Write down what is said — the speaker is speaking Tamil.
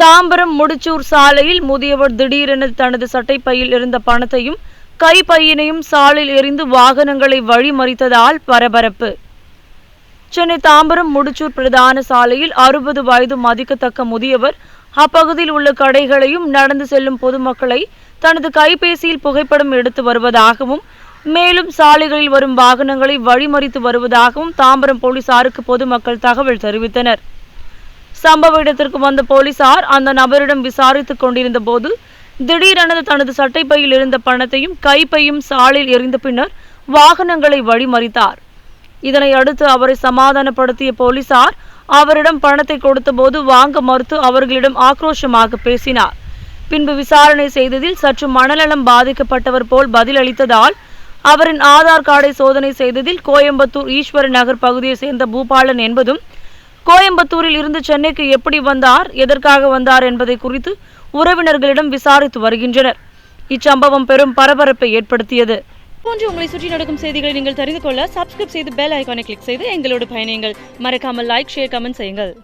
தாம்பரம் முடிச்சூர் சாலையில் முதியவர் திடீரென தனது சட்டைப்பையில் இருந்த பணத்தையும் கைப்பையினையும் சாலையில் எரிந்து வாகனங்களை வழிமறித்ததால் பரபரப்பு. சென்னை தாம்பரம் முடிச்சூர் பிரதான சாலையில் அறுபது வயது மதிக்கத்தக்க முதியவர் அப்பகுதியில் உள்ள கடைகளையும் நடந்து செல்லும் பொதுமக்களை தனது கைபேசியில் புகைப்படம் எடுத்து வருவதாகவும் மேலும் சாலைகளில் வரும் வாகனங்களை வழிமறித்து வருவதாகவும் தாம்பரம் போலீசாருக்கு பொதுமக்கள் தகவல் தெரிவித்தனர். சம்பவ இடத்திற்கு வந்த போலீசார் அந்த நபரிடம் விசாரித்துக் கொண்டிருந்த போது திடீரென தனது சட்டைப்பையில் இருந்த பணத்தையும் கைப்பையும் சாலில் எறிந்த பின்னர் வாகனங்களை வழிமறித்தார். இதனை அடுத்து அவரை சமாதானப்படுத்திய போலீசார் அவரிடம் பணத்தை கொடுத்தபோது வாங்க மறுத்து அவர்களிடம் ஆக்ரோஷமாக பேசினார். பின்பு விசாரணை செய்ததில் சற்று மனநலம் பாதிக்கப்பட்டவர் போல் பதிலளித்ததால் அவரின் ஆதார் கார்டை சோதனை செய்ததில் கோயம்புத்தூர் ஈஸ்வர நகர் பகுதியை சேர்ந்த பூபாலன் என்பதும் கோயம்புத்தூரில் இருந்து சென்னைக்கு எப்படி வந்தார் எதற்காக வந்தார் என்பதை குறித்து உறவினர்களிடம் விசாரித்து வருகின்றனர். இச்சம்பவம் பெரும் பரபரப்பை ஏற்படுத்தியது. போன்று உங்களை சுற்றி நடக்கும் செய்திகளை நீங்கள் தெரிந்து கொள்ள சப்ஸ்கிரைப் செய்து பெல் ஐகானை கிளிக் செய்து எங்களோடு பயணியுங்கள். மறக்காமல் லைக் ஷேர் கமெண்ட் செய்யுங்கள்.